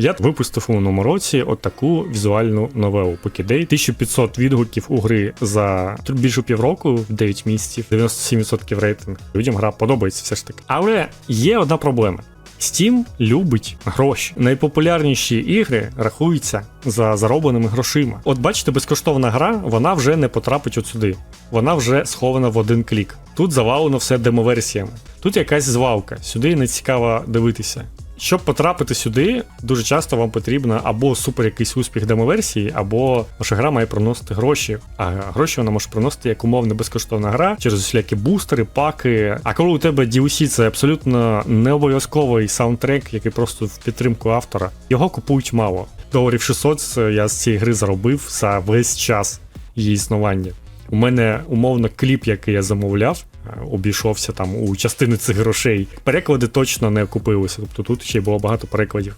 Я випустив у минулому році отаку візуальну новелу Покідей. 1500 відгуків у гри за більше півроку, 9 місяців, 97% рейтинг. Людям гра подобається все ж таки. Але є одна проблема. Steam любить гроші. Найпопулярніші ігри рахуються за заробленими грошима. От бачите, безкоштовна гра, вона вже не потрапить от сюди. Вона вже схована в один клік. Тут завалено все демоверсіями. Тут якась звалка, сюди не цікаво дивитися. Щоб потрапити сюди, дуже часто вам потрібно або супер якийсь успіх демоверсії, або ваша гра має приносити гроші. А гроші вона може приносити як умовно безкоштовна гра через усілякі бустери, паки. А коли у тебе DLC це абсолютно не обов'язковий саундтрек, який просто в підтримку автора, його купують мало. Доларів 600 я з цієї гри заробив за весь час її існування. У мене умовно кліп, який я замовляв, е, обійшовся там у частини цих грошей. Переклади точно не окупилися, тобто тут ще було багато перекладів.